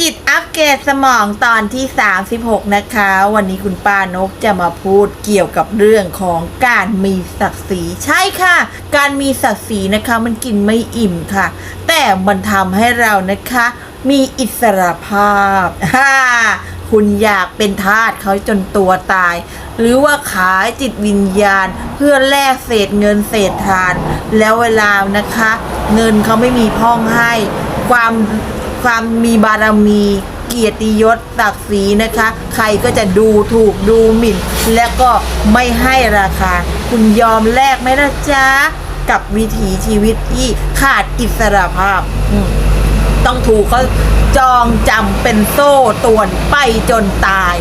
จิตอัปเกรดสมองตอนที่ 36 นะคะ วันนี้คุณป้านกจะมาพูดเกี่ยวกับเรื่องของการมีศักดิ์ศรีใช่ค่ะ การมีศักดิ์ศรีนะคะมันกินไม่อิ่มค่ะ แต่มันทำให้เรานะคะ มีอิสรภาพฮ่าคุณอยากเป็นทาสเขาจนตัวตาย หรือว่าขายจิตวิญญาณ เพื่อแลกเศษเงินเศษทาน แล้วเวลานะคะ เงินเขาไม่มีพ่องให้ความ ความมีบารมีเกียรติยศศักดิ์ศรีนะคะ ใครก็จะดูถูกดูหมิ่น และก็ไม่ให้ราคา คุณยอมแลกไหมนะจ๊ะ กับวิถีชีวิตที่ขาดอิสรภาพ ต้องถูกเขาจองจำเป็นโซ่ตวนไปจนตาย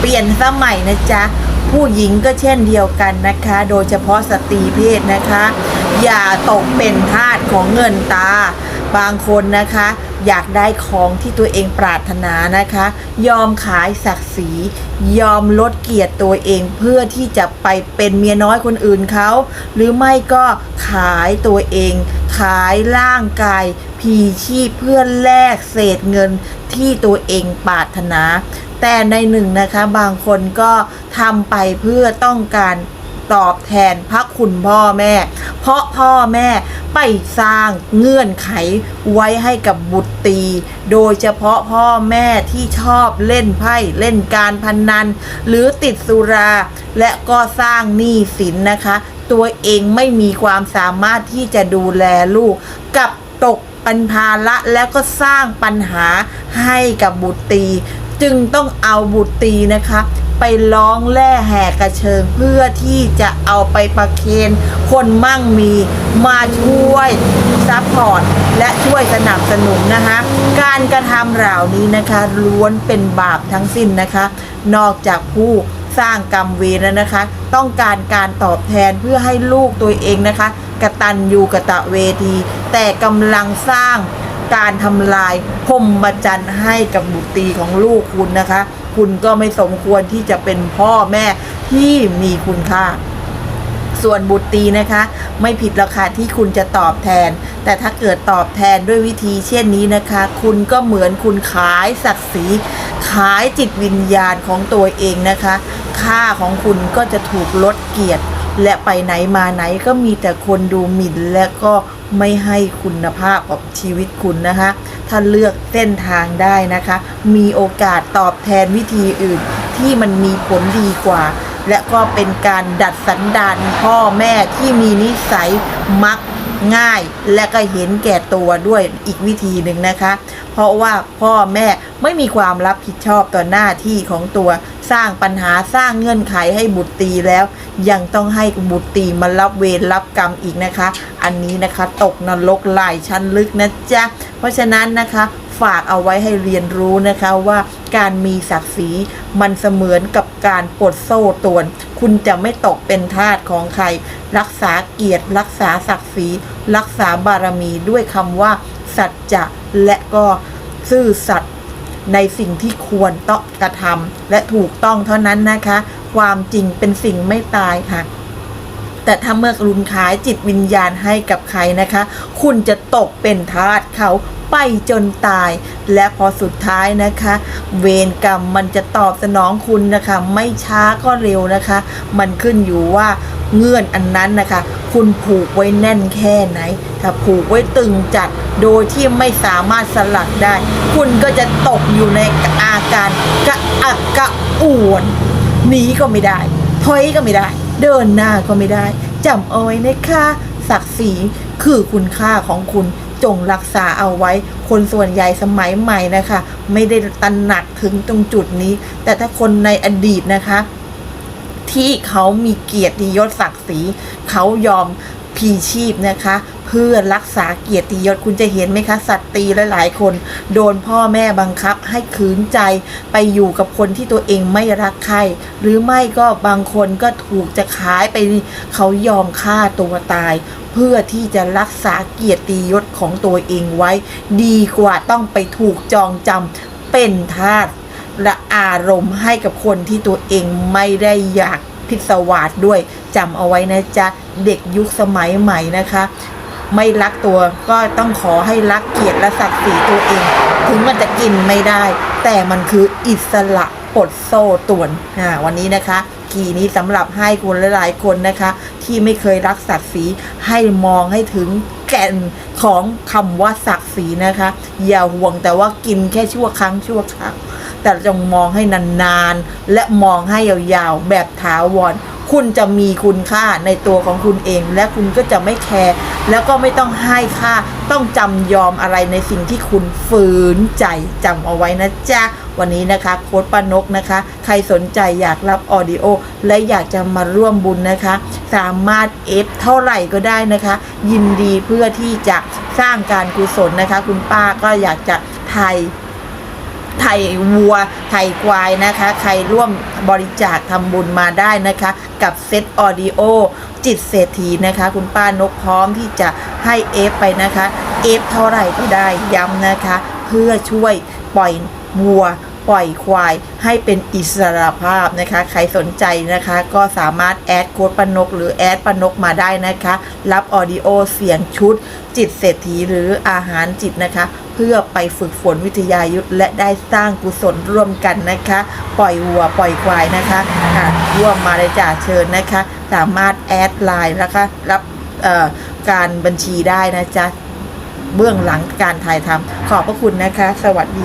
เปลี่ยนสมัยนะจ๊ะ ผู้หญิงก็เช่นเดียวกันนะคะ โดยเฉพาะสตรีเพศนะคะ อย่าตกเป็นทาสของเงินตา บางคนนะคะ อยากได้ของที่ตัวเองปรารถนานะคะ ยอมขายศักดิ์ศรี ยอมลดเกียรติตัวเองเพื่อที่จะไปเป็นเมียน้อยคนอื่นเขา หรือไม่ก็ขายตัวเอง ขายร่างกายพีชีพเพื่อแลกเศษเงินที่ตัวเองปรารถนา แต่ในหนึ่งนะคะบางคนก็ทำไปเพื่อต้องการ ตอบแทนพระคุณพ่อแม่ เพราะพ่อแม่ไปสร้างเงื่อนไขไว้ให้กับบุตรตี โดยเฉพาะพ่อแม่ที่ชอบเล่นไพ่เล่นการพนนัน หรือติดสุรา และก็สร้างหนี้สินนะคะ ตัวเองไม่มีความสามารถที่จะดูแลลูกกับตกป็นภาระแล้วก็สร้างปัญหาให้กับบุตรี จึงต้องเอาบุตรีนะคะ ไปร้องแล่แห่กระเชิงเพื่อที่จะเอาไปประเคนคนมั่งมีมาช่วยซัพพอร์ตและช่วยสนับสนุนนะคะ การกระทำเหล่านี้นะคะล้วนเป็นบาปทั้งสิ้นนะคะ นอกจากผู้สร้างกรรมเวรแล้วนะคะ ต้องการการตอบแทนเพื่อให้ลูกตัวเองนะคะกระตัญญูกะตะเวที แต่กำลังสร้าง การทำลายพรหมจรรย์ให้กับบุตรีของลูกคุณนะคะ คุณก็ไม่สมควรที่จะเป็นพ่อแม่ที่มีคุณค่าส่วนบุตรีนะคะ ไม่ผิดราคาที่คุณจะตอบแทน แต่ถ้าเกิดตอบแทนด้วยวิธีเช่นนี้นะคะ คุณก็เหมือนคุณขายศักดิ์ศรีขายจิตวิญญาณของตัวเองนะคะ ค่าของคุณก็จะถูกลดเกียรติ และไปไหนมาไหนก็มีแต่คนดูหมิ่นและก็ไม่ให้คุณภาพกับชีวิตคุณนะคะ ถ้าเลือกเส้นทางได้นะคะ มีโอกาสตอบแทนวิธีอื่น ที่มันมีผลดีกว่า และก็เป็นการดัดสันดานพ่อแม่ที่มีนิสัยมักง่ายและก็เห็นแก่ตัวด้วยอีกวิธีหนึ่งนะคะ เพราะว่าพ่อแม่ไม่มีความรับผิดชอบต่อหน้าที่ของตัว สร้างปัญหาสร้างเงื่อนไขให้บุตรตีแล้ว ยังต้องให้บุตรตีมารับเวรรับกรรมอีกนะคะ อันนี้นะคะตกนรกหลายชั้นลึกนะจ๊ะ เพราะฉะนั้นนะคะฝากเอาไว้ให้เรียนรู้นะคะว่าการมีศักดิ์ศรีมันเสมือนกับการปลดโซ่ตรวน คุณจะไม่ตกเป็นทาสของใคร รักษาเกียรติ รักษาศักดิ์ศรีรักษาบารมีด้วยคำว่า สัจจะและก็ซื่อสัตย์ ในสิ่งที่ควรต้องกระทำและถูกต้องเท่านั้นนะคะ ความจริงเป็นสิ่งไม่ตายค่ะ แต่ถ้าเมื่อรุนขายจิตวิญญาณให้กับใครนะคะ คุณจะตกเป็นทาสเขาไปจนตาย และพอสุดท้ายนะคะ เวรกรรมมันจะตอบสนองคุณนะคะ ไม่ช้าก็เร็วนะคะ มันขึ้นอยู่ว่า เงื่อนอันนั้นนะคะ คุณผูกไว้แน่นแค่ไหน ถ้าผูกไว้ตึงจัดโดยที่ไม่สามารถสลัดได้ คุณก็จะตกอยู่ในอาการกระอักกระอ่วนหนีก็ไม่ได้ถอยก็ไม่ได้ เดินหน้าก็ไม่ได้จำเอาไว้นะคะศักดิ์ศรีคือคุณค่าของคุณจงรักษาเอาไว้ คนส่วนใหญ่สมัยใหม่นะคะ ไม่ได้ตระหนักถึงตรงจุดนี้ แต่ถ้าคนในอดีตนะคะ ที่เขามีเกียรติยศศักดิ์ศรีเขายอมพีชีพนะคะ เพื่อรักษาเกียรติยศคุณจะเห็นไหมคะสัตว์ตีหลายๆ คน โดนพ่อแม่บังคับให้ขืนใจไปอยู่กับคนที่ตัวเองไม่รักใครหรือไม่ก็บางคนก็ถูกจะขายไปเขายอมฆ่าตัวตาย เพื่อที่จะรักษาเกียรติยศของตัวเองไว้ ดีกว่าต้องไปถูกจองจำเป็นทาส และอารมณ์ให้กับคนที่ตัวเองไม่ได้อยากพิศวาสด้วยจำเอาไว้นะจ๊ะ เด็กยุคสมัยใหม่นะคะ ไม่รักตัวก็ต้องขอให้รักเกียรติและศักดิ์ศรีตัวเอง ถึงมันจะกินไม่ได้ แต่มันคืออิสระปลดโซ่ตวนอ่าวันนี้นะคะ กีนี้สำหรับให้คุณหลายๆคนนะคะ ที่ไม่เคยรักศักดิ์ศรีให้มองให้ถึงแก่นของคำว่าศักดิ์ศรีนะคะ อย่าห่วงแต่ว่ากินแค่ชั่วครั้งชั่วคราว แต่จงมองให้นานๆ และมองให้ยาวๆ แบบถาวร คุณจะมีคุณค่าในตัวของคุณเอง และคุณก็จะไม่แคร์แล้วก็ไม่ต้องให้ค่า ต้องจำยอมอะไรในสิ่งที่คุณฝืนใจจำเอาไว้นะจ๊ะวันนี้นะคะโค้ดปานกนะคะ ใครสนใจอยากรับออดิโอ และอยากจะมาร่วมบุญนะคะ สามารถเอฟเท่าไหร่ก็ได้นะคะ ยินดีเพื่อที่จะสร้างการกุศลนะคะ คุณป้าก็อยากจะไทย ไทยวัวไทยควายนะคะ ใครร่วมบริจาคทำบุญมาได้นะคะ กับเซตออดิโอจิตเศรษฐีนะคะ คุณป้านกพร้อมที่จะให้เอฟไปนะคะ เอฟเท่าไหร่ก็ได้ย้ำนะคะ เพื่อช่วยปล่อยวัว ปล่อยควายให้เป็นอิสระภาพนะคะ ใครสนใจนะคะก็สามารถแอดโค้ดปนก หรือแอดปนกมาได้นะคะ รับออดิโอเสียงชุด จิตเศรษฐีหรืออาหารจิตนะคะ เพื่อไปฝึกฝนวิทยายุทธและได้สร้างกุศลร่วมกันนะคะ ปล่อยวัวปล่อยควายนะคะอะร่วมมาเลยจ่าเชิญนะคะ สามารถแอดไลน์นะคะรับการบัญชีได้นะจ๊ะเบื้องหลังการถ่ายทำขอบพระคุณนะคะ สวัสดี